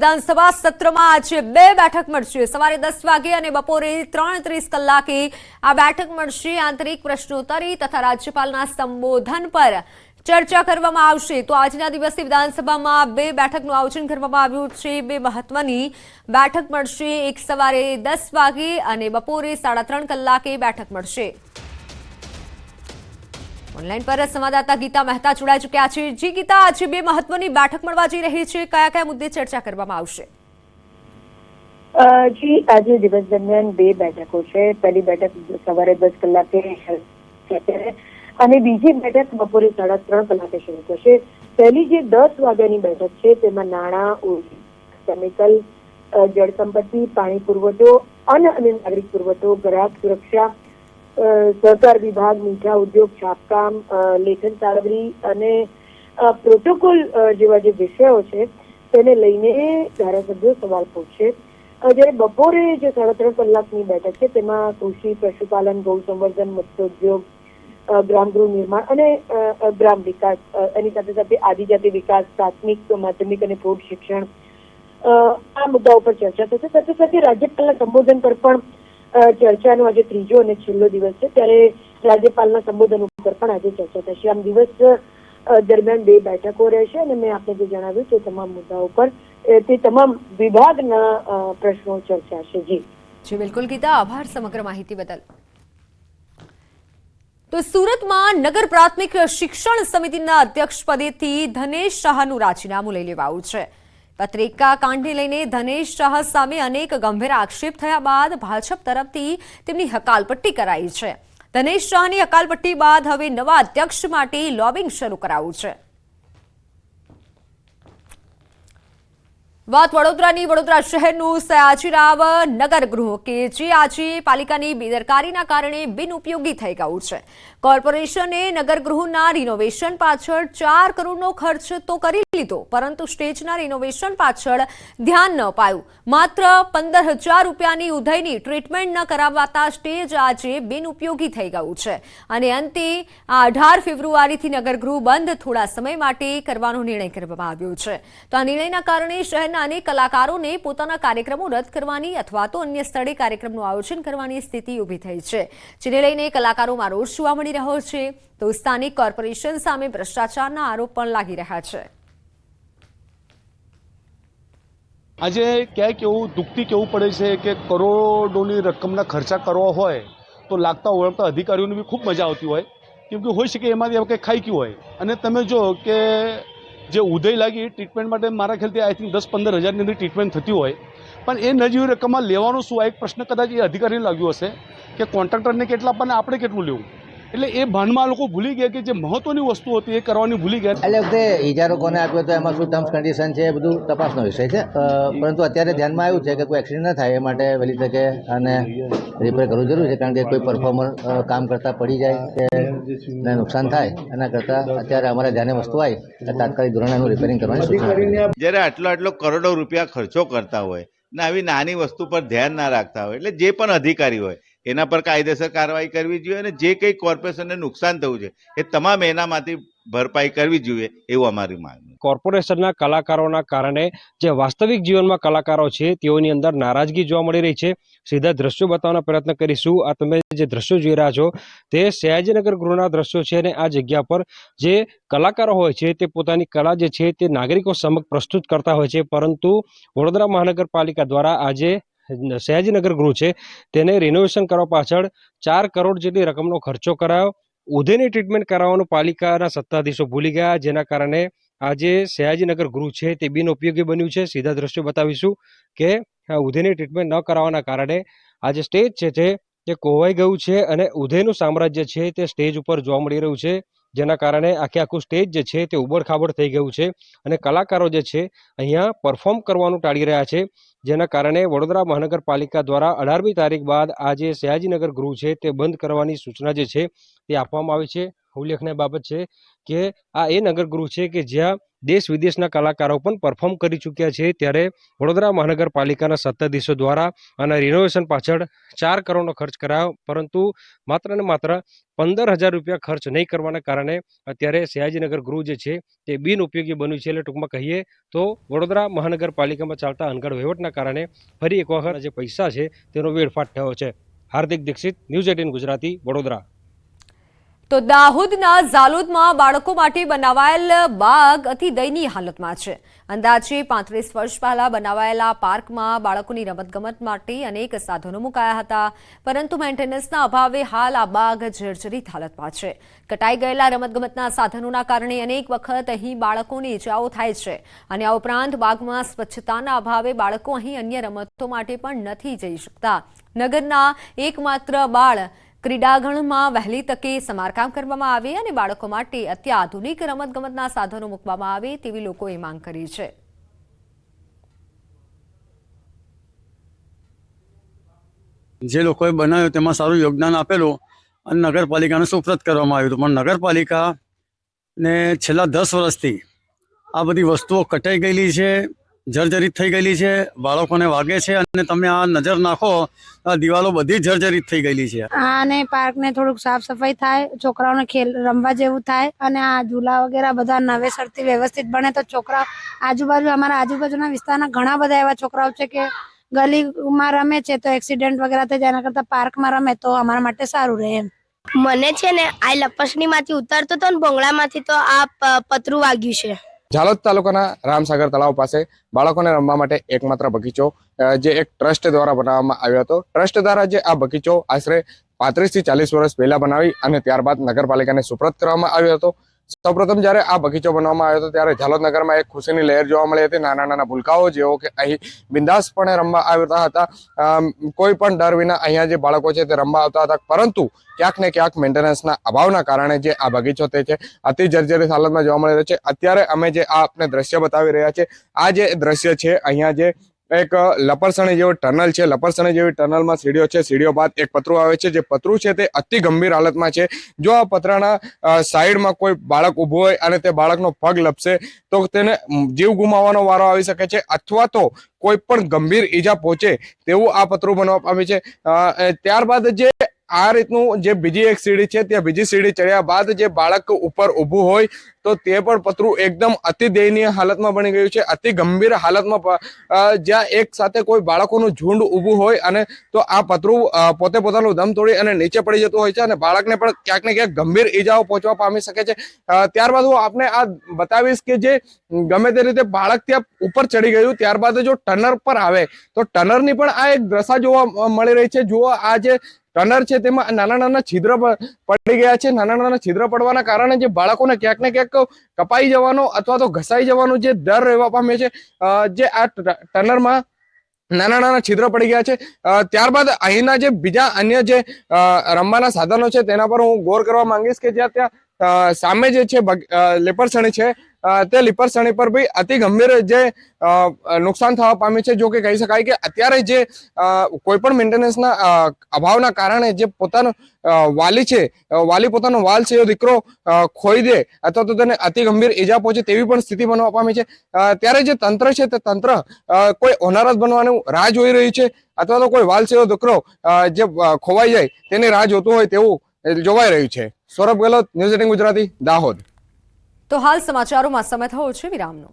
વિધાનસભા સત્રમાં આજે બે બેઠક મળશે. સવારે દસ વાગે અને બપોરે ત્રણ ત્રીસ કલાકે આ બેઠક મળશે આંતરિક પ્રશ્નોત્તરી તથા રાજ્યપાલના સંબોધન પર ચર્ચા કરવામાં આવશે. તો આજના દિવસે વિધાનસભામાં બે બેઠકનું આયોજન કરવામાં આવ્યું છે. બે મહત્વની બેઠક મળશે. એક સવારે દસ વાગે અને બપોરે સાડા ત્રણ કલાકે બેઠક મળશે. ઓનલાઈન પર સંવાદદાતા ગીતા મહેતા જોડાઈ ચૂક્યા છે. જી ગીતા, આજે બે મહત્વની બેઠક મળવા જઈ રહી છે. કયા કયા મુદ્દે ચર્ચા કરવામાં આવશે? જી, આજે દિવસ દરમિયાન બે બેઠકો છે. પહેલી બેઠક સવારે દસ કલાકે અને બીજી બેઠક બપોરે સાડા ત્રણ કલાકે શરૂ થશે. પહેલી જે દસ વાગ્યાની બેઠક છે, તેમાં નાણાં કેમિકલ જળ સંપત્તિ પાણી પુરવઠો, અન્ન અને નાગરિક પુરવઠો, ગ્રાહક સુરક્ષા સહકાર વિભાગ મીઠા ઉદ્યોગ છાપકામ લેખન તાળવણી અને પ્રોટોકોલ જેવા જે વિષયો છે તેને લઈને ધારાસભ્યો સવાલ પૂછશે જ્યારે બપોરે જે સાડા ત્રણ કલાકની બેઠક છે તેમાં કૃષિ પશુપાલન ગૌ સંવર્ધન મત્સ્યોદ્યોગ અ, ગ્રામગૃહ નિર્માણ અને ગ્રામ વિકાસ એની સાથે સાથે આદિજાતિ વિકાસ પ્રાથમિક માધ્યમિક અને પ્રૌઢ શિક્ષણ આ મુદ્દાઓ પર ચર્ચા થશે. સાથે સાથે રાજ્યપાલના સંબોધન પર પણ ચર્ચાનો આજે ત્રીજો અને છેલ્લો દિવસ છે. ત્યારે રાજ્યપાલના સંબોધન ઉપર પણ આજે ચર્ચા થશે. આમ દિવસ દરમિયાન બે બેઠકો રહેશે અને મેં આપને જે જણાવ્યું તે તમામ મુદ્દાઓ પર તે તમામ વિભાગના પ્રશ્નો ચર્ચાશે. જી. જી, બિલકુલ ગીતા, આભાર સમગ્ર માહિતી બદલ. તો સુરતમાં નગર પ્રાથમિક શિક્ષણ સમિતિના અધ્યક્ષ પદેથી ધનેશ શાહનું રાજીનામું લઈ લેવાયું છે. પત્રિકા કાંડને લઈને ધનેશ શાહ સામે અનેક ગંભીર આક્ષેપ થયા બાદ ભાજપ તરફથી તેમની હકાલપટ્ટી કરાઈ છે. ધનેશ શાહની હકાલપટ્ટી બાદ હવે નવા અધ્યક્ષ માટે લોબિંગ શરૂ કરાયું છે. વાત વડોદરાની, વડોદરા શહેરનું સયાજીરાવ નગર ગૃહ કે જે આજે પાલિકાની બેદરકારીના કારણે બિનઉપયોગી થઈ ગયું છે. કોર્પોરેશને નગરગૃહના રિનોવેશન પાછળ ચાર કરોડનો ખર્ચ તો કરી લીધો, પરંતુ સ્ટેજના રિનોવેશન પાછળ ધ્યાન ન પાયું માત્ર પંદર હજાર રૂપિયાની ઉધયની ટ્રીટમેન્ટ ન કરાવાતા સ્ટેજ આજે બિનઉપયોગી થઈ ગયું છે. અને અંતે આ અઢાર ફેબ્રુઆરીથી નગરગૃહ બંધ થોડા સમય માટે કરવાનો નિર્ણય કરવામાં આવ્યો છે. તો આ નિર્ણયના કારણે શહેરના અનેક કલાકારોને પોતાના કાર્યક્રમો રદ કરવાની અથવા તો અન્ય સ્થળે કાર્યક્રમનું આયોજન કરવાની સ્થિતિ ઊભી થઈ છે, જેને લઈને કલાકારોમાં રોષ જોવા મળી રહ્યો છે. તો સ્થાનિક કોર્પોરેશન સામે ભ્રષ્ટાચારના આરોપ પણ લાગી રહ્યા છે. આજે ક્યાંક એવું દુઃખથી કહેવું પડે છે કે કરોડોની રકમના ખર્ચા કરવા હોય તો લાગતા ઓળખતા અધિકારીઓને બી ખૂબ મજા આવતી હોય. કેમ કે હોઈ શકે એમાંથી હવે કંઈ ખાઈ ગયું હોય. અને તમે જો કે જે ઉદય લાગી ટ્રીટમેન્ટ માટે મારા ખ્યાલથી આઈ થિંક દસ પંદર હજારની અંદર ટ્રીટમેન્ટ થતી હોય. પણ એ નજીવી રકમમાં લેવાનું શું આ એક પ્રશ્ન કદાચ એ અધિકારીને લાગ્યો હશે કે કોન્ટ્રાક્ટરને કેટલા આપવાને આપણે કેટલું લેવું. એટલે એ ભાનમાં લોકો ભૂલી ગયા કે જે મહત્વની વસ્તુ હતી એ કરવાની ભૂલી ગયા. એટલે વખતે ઇજારો કોને આપ્યો તો એમાં શું ટર્મ્સ કન્ડિશન છે એ બધું તપાસનો વિષય છે. પરંતુ અત્યારે ધ્યાનમાં આવ્યું છે કે કોઈ એક્સિડન્ટ ન થાય એ માટે વહેલી તકે અને રિપેર કરવું જરૂરી છે કારણ કે કોઈ પરફોર્મર કામ કરતા પડી જાય કે નુકસાન થાય એના કરતાં અત્યારે અમારા ધ્યાને વસ્તુ આવી તાત્કાલિક ધોરણે એનું રિપેરિંગ કરવાની જ્યારે આટલો આટલો કરોડો રૂપિયા ખર્ચો કરતા હોય ને આવી નાની વસ્તુ પર ધ્યાન ના રાખતા હોય એટલે જે પણ અધિકારી હોય એના પર કાયદેસર કાર્યવાહી કરવી જોઈએ અને જે કંઈ કોર્પોરેશનને નુકસાન થયું છે, એ તમામ એનામાંથી ભરપાઈ કરવી જોઈએ એવું અમારી માંગણી કોર્પોરેશનના કલાકારોના કારણે જે વાસ્તવિક જીવનમાં કલાકારો છે, તેઓની અંદર નારાજગી જોવા મળી રહી છે. સીધા દ્રશ્યો બતાવવાનો પ્રયત્ન કરીશું. આ તમે જે દ્રશ્યો જોઈ રહ્યા છો, તે સયાજીનગર ગૃહના દ્રશ્યો છે અને આ જગ્યા પર જે કલાકારો હોય છે, તે પોતાની કલા જે છે, તે નાગરિકો સમક્ષ પ્રસ્તુત કરતા હોય છે. પરંતુ વડોદરા મહાનગરપાલિકા દ્વારા આજે સયાજીનગર ગૃહ છે, તેને રિનોવેશન કરવા પાછળ ચાર કરોડ જેટલી રકમનો ખર્ચો કરાયો. ઉધેની ટ્રીટમેન્ટ કરાવવાનું પાલિકાના સત્તાધીશો ભૂલી ગયા, જેના કારણે આજે સયાજીનગર ગૃહ છે તે બિનઉપયોગી બન્યું છે. સીધા દ્રશ્યો બતાવીશું કે ઉધેની ટ્રીટમેન્ટ ન કરાવવાના કારણે આજે સ્ટેજ છે તે કોવાઈ ગયું છે અને ઉધેનું સામ્રાજ્ય છે તે સ્ટેજ ઉપર જોવા મળી રહ્યું છે. જેના કારણે આખે આખું સ્ટેજ જે છે તે ઉબડખાબડ થઈ ગયું છે અને કલાકારો જે છે અહીંયા પરફોર્મ કરવાનું ટાળી રહ્યા છે. જેના કારણે વડોદરા મહાનગરપાલિકા દ્વારા અઢારમી તારીખ બાદ આ જે સયાજીનગર ગૃહ છે તે બંધ કરવાની સૂચના જે છે તે આપવામાં આવી છે. ઉલ્લેખનીય બાબત છે કે આ એ નગર ગૃહ છે કે જ્યાં દેશ વિદેશના કલાકારો પણ પરફોર્મ કરી ચૂક્યા છે. ત્યારે વડોદરા મહાનગરપાલિકાના સત્તાધીશો દ્વારા અને રિનોવેશન પાછળ ચાર કરોડનો ખર્ચ કરાયો. પરંતુ માત્ર ને માત્ર પંદર હજાર રૂપિયા ખર્ચ નહીં કરવાના કારણે અત્યારે સયાજીનગર ગૃહ જે છે તે બિનઉપયોગી બન્યું છે એટલે ટૂંકમાં કહીએ તો વડોદરા મહાનગરપાલિકામાં ચાલતા અનગઢ વહીવટના કારણે ફરી એક વખત જે પૈસા છે તેનો વેડફાટ થયો છે. Hardik Dikshit, news eighteen Gujarati, Vadodara. તો દાહોદના ઝાલોદમાં બાળકો માટે બનાવાયેલ બાગ અતિ દયનીય હાલતમાં છે. અંદાજે પાંત્રીસ વર્ષ પહેલા બનાવાયેલા પાર્કમાં બાળકોની રમતગમત માટે અનેક સાધનો મુકાયા હતા. પરંતુ મેન્ટેનન્સના અભાવે હાલ આ બાગ જર્જરિત હાલતમાં છે. કટાઈ ગયેલા રમતગમતના સાધનોના કારણે અનેક વખત અહીં બાળકોને ઇજાઓ થાય છે. અને આ ઉપરાંત બાગમાં સ્વચ્છતાના અભાવે બાળકો અહીં અન્ય રમતો માટે પણ નથી જઈ શકતા. નગરના એકમાત્ર બાળ ક્રીડાગણમાં વહેલી તકે સમારકામ કરવામાં આવે અને બાળકો માટે અત્યાધુનિક રમતગમતના સાધનો મૂકવામાં આવે તેવી લોકોએ માંગ કરી છે. જે લોકોએ બનાવ્યું તેમાં સારું યોગદાન આપેલું અને નગરપાલિકાને સુપ્રત કરવામાં આવ્યું હતું. પણ નગરપાલિકાને છેલ્લા દસ વર્ષથી આ બધી વસ્તુઓ કટાઈ ગયેલી છે. જર્જરિત થઈ ગયેલી છે બાળકોને વાગે છે અને તમે આ નજર નાખો આ દિવાલો બધી જર્જરિત થઈ ગયેલી છે. અને પાર્કને થોડુંક સાફ સફાઈ થાય છોકરાઓને ખેલ રમવા જેવું થાય અને આ ઝૂલા વગેરે બધા નવેસરથી વ્યવસ્થિત બને તો છોકરા આજુબાજુ અમારા આજુબાજુના વિસ્તારના ઘણા બધા એવા છોકરાઓ છે કે ગલીમાં રમે છે તો એક્સિડન્ટ વગેરે થાય જેના કરતા પાર્કમાં રમે તો અમારા માટે સારું રહે એમ. મને છે ને આ લપસણી માંથી ઉતારતો હતો ને ભોંગળામાંથી તો આ પ- પતરું વાગ્યું છે. ઝાલોદ તાલુકાના રામસાગર તળાવ પાસે બાળકોને રમવા માટે એકમાત્ર બગીચો જે એક ટ્રસ્ટ દ્વારા બનાવવામાં આવ્યો હતો. ટ્રસ્ટ દ્વારા જે આ બગીચો આશરે પાંત્રીસથી ચાલીસ વર્ષ પહેલા બનાવી અને ત્યારબાદ નગરપાલિકાને સુપ્રત કરવામાં આવ્યો હતો. સૌપ્રથમ જ્યારે આ બગીચો બનાવવામાં આવ્યો હતો, ત્યારે ઝાલોદનગરમાં એક ખુશીની લહેર જોવા મળી હતી. નાના નાના ભૂલકાઓ જેઓ કે અહીં બિંદાસપણે રમવા આવતા હતા કોઈ પણ ડર વિના અહીંયા જે બાળકો છે તે રમવા આવતા હતા. પરંતુ ક્યાંક ને ક્યાંક મેન્ટેનન્સના અભાવના કારણે જે આ બગીચો તે છે, અતિ જર્જરિત હાલતમાં જોવા મળી રહ્યો છે. અત્યારે અમે જે આ આપને દ્રશ્ય બતાવી રહ્યા છે આ જે દ્રશ્ય છે, અહીંયા જે એક લપરસણી જેવું ટનલ છે. લપરસણી જેવી ટનલમાં સીડીઓ છે. સીડીઓ બાદ એક પતરું આવે છે. જે પતરું છે તે અતિ ગંભીર હાલતમાં છે. જો આ પતરાના સાઈડમાં કોઈ બાળક ઊભું હોય અને તે બાળકનો પગ લપસે, તો તેને જીવ ગુમાવવાનો વારો આવી શકે છે અથવા તો કોઈ પણ ગંભીર ઈજા પહોંચે તેવું આ પતરું બનવા પામ્યું છે. ત્યારબાદ જે આ રીતનું જે બીજી એક સીડી છે, ત્યાં બીજી સીડી ચડ્યા બાદ જે બાળક ઉપર ઊભું હોય, તો તે પણ પતરું એકદમ અતિ દયનીય હાલતમાં બની ગયું છે, અતિ ગંભીર હાલતમાં જ્યાં એક સાથે કોઈ બાળકોનું ઝુંડ ઊભું હોય અને તો આ પતરું પોતે પોતાનું દમ તોડી અને નીચે પડી જતું હોય છે અને બાળકને પણ ક્યાંક ને ક્યાંક ગંભીર ઈજાઓ પહોંચવા પામી શકે છે. ત્યારબાદ હું આપને આ બતાવીશ કે જે ગમે તે રીતે બાળક ત્યાં ઉપર ચડી ગયું, ત્યારબાદ જો ટનર પર આવે, તો ટનરની પણ આ એક દશા જોવા મળી રહી છે. જુઓ આ જે ટનર છે, તેમાં નાના નાના છિદ્ર પડી ગયા છે. નાના નાના છિદ્ર પડવાના કારણે જે બાળકોને ક્યાંક ને ક્યાંક કપાઈ જવાનો અથવા તો ઘસાઈ જવાનો જે ડર રહેવા પામે છે જે આ ટનરમાં નાના નાના છિદ્ર પડી ગયા છે. ત્યારબાદ અહીંના જે બીજા અન્ય જે રમવાના સાધનો છે, તેના પર હું ગોર કરવા માંગીશ કે જ્યાં ત્યાં સામે જે છે લેપરસણી છે તે લીપરસણી પર ભાઈ અતિ ગંભીર જે નુકસાન થવા પામ્યું છે, જો કે કહી શકાય કે અત્યારે જે કોઈ પણ મેન્ટેનન્સના અભાવના કારણે જે પોતાનો વાલી છે વાલી પોતાનો વાલ છે એ દીકરો ખોઈ દે અથવા તો તેને અતિ ગંભીર ઈજા પહોંચે તેવી પણ સ્થિતિ બનવા પામી છે. ત્યારે જે તંત્ર છે તે તંત્ર કોઈ ઓનારસ બનવાનું રાહ જોઈ રહ્યું છે અથવા તો કોઈ વાલ સેવો દીકરો જે ખોવાઈ જાય, તેની રાહ જોતું હોય તેવું જોવાઈ રહ્યું છે. Saurabh Gehlot, news eighteen Gujarati, Dahod. તો હાલ સમાચારોમાં સમય થયો છે વિરામનો.